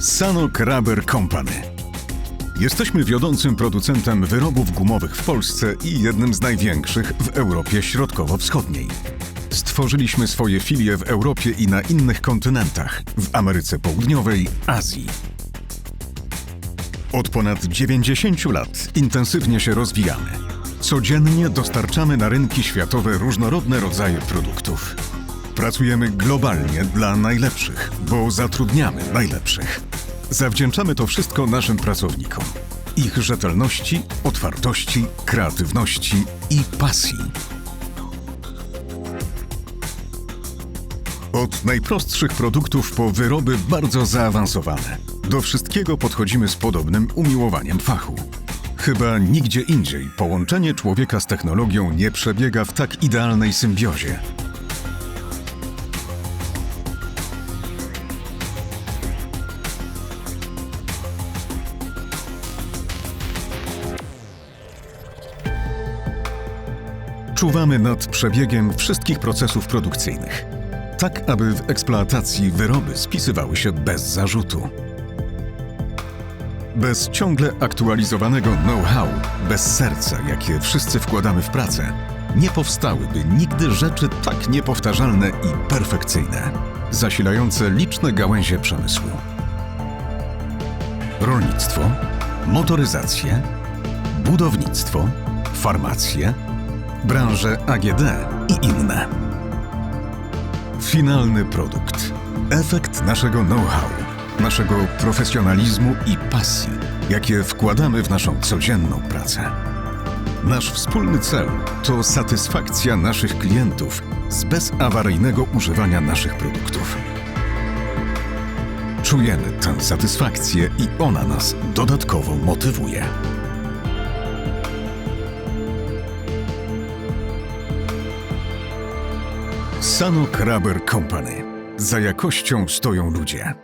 Sanok Rubber Company. Jesteśmy wiodącym producentem wyrobów gumowych w Polsce i jednym z największych w Europie Środkowo-Wschodniej. Stworzyliśmy swoje filie w Europie i na innych kontynentach, w Ameryce Południowej, Azji. Od ponad 90 lat intensywnie się rozwijamy. Codziennie dostarczamy na rynki światowe różnorodne rodzaje produktów. Pracujemy globalnie dla najlepszych, bo zatrudniamy najlepszych. Zawdzięczamy to wszystko naszym pracownikom. Ich rzetelności, otwartości, kreatywności i pasji. Od najprostszych produktów po wyroby bardzo zaawansowane. Do wszystkiego podchodzimy z podobnym umiłowaniem fachu. Chyba nigdzie indziej połączenie człowieka z technologią nie przebiega w tak idealnej symbiozie. Czuwamy nad przebiegiem wszystkich procesów produkcyjnych, tak aby w eksploatacji wyroby spisywały się bez zarzutu. Bez ciągle aktualizowanego know-how, bez serca, jakie wszyscy wkładamy w pracę, nie powstałyby nigdy rzeczy tak niepowtarzalne i perfekcyjne, zasilające liczne gałęzie przemysłu. Rolnictwo, motoryzację, budownictwo, farmację, branże AGD i inne. Finalny produkt. Efekt naszego know-how, naszego profesjonalizmu i pasji, jakie wkładamy w naszą codzienną pracę. Nasz wspólny cel to satysfakcja naszych klientów z bezawaryjnego używania naszych produktów. Czujemy tę satysfakcję i ona nas dodatkowo motywuje. Sanok Rubber Company. Za jakością stoją ludzie.